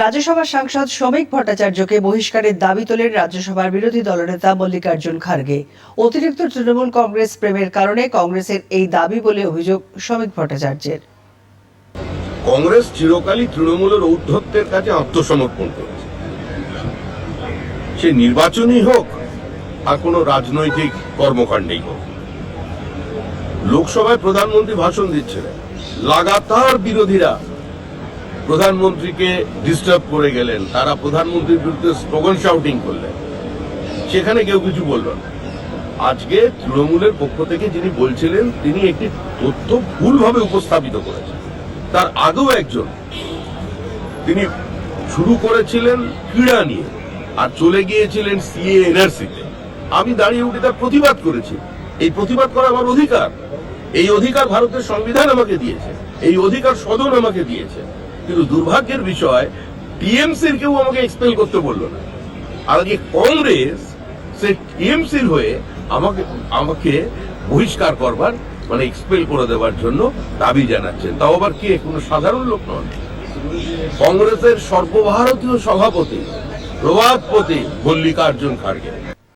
রাজ্যসভার সাংসদ শ্রমিক ভট্টাচার্যকে বহিষ্কারের দাবি তোলেন রাজ্যসভার বিরোধী দলনেতা মল্লিকার্জুন খার্গে। অতিরিক্ত তৃণমূল কংগ্রেস প্রেমের কারণে কংগ্রেসের এই দাবি বলে অভিযোগ শ্রমিক ভট্টাচার্যের। কংগ্রেস চিরকালই তৃণমূলের ঔদ্ধত্যের কাছে আত্মসমর্পণ করেছে। সে নির্বাচনই হোক, আর কোনো রাজনৈতিক কর্মকাণ্ডেই হোক লোকসভায় প্রধানমন্ত্রী ভাষণ দিচ্ছিলেন লাগাতার বিরোধীরা প্রধানমন্ত্রীকে ডিস্টার্ব করে গেলেন, তারা প্রধানমন্ত্রীর বিরুদ্ধে স্লোগান শাউটিং করলেন। সেখানে কেউ কিছু বলল না। আজকে তৃণমূলের পক্ষ থেকে যিনি বলছিলেন, তিনি একটি তথ্য ভুলভাবে উপস্থাপিত করেছেন। তার আগেও একজন, তিনি শুরু করেছিলেন ক্রীড়া নিয়ে, আর চলে গিয়েছিলেন সিএ এনআরসিতে আমি দাঁড়িয়ে উঠে তার প্রতিবাদ করেছি। এই প্রতিবাদ করা আমার অধিকার। এই অধিকার ভারতের সংবিধান আমাকে দিয়েছে। এই অধিকার সদন আমাকে দিয়েছে। কিন্তু দুর্ভাগ্যের বিষয়, টিএমসির কেউ আমাকে এক্সপেল করতে বলল না। আর আজকে কংগ্রেস, সে টিএমসির হয়ে আমাকে আমাকে বহিষ্কার করবার মানে এক্সপেল করে দেওয়ার জন্য দাবি জানাচ্ছেন। তাও আবার কে? কোনো সাধারণ লোক নন। কংগ্রেসের সর্বভারতীয় সভাপতি প্রভাবপতি মল্লিকার্জুন খাড়গে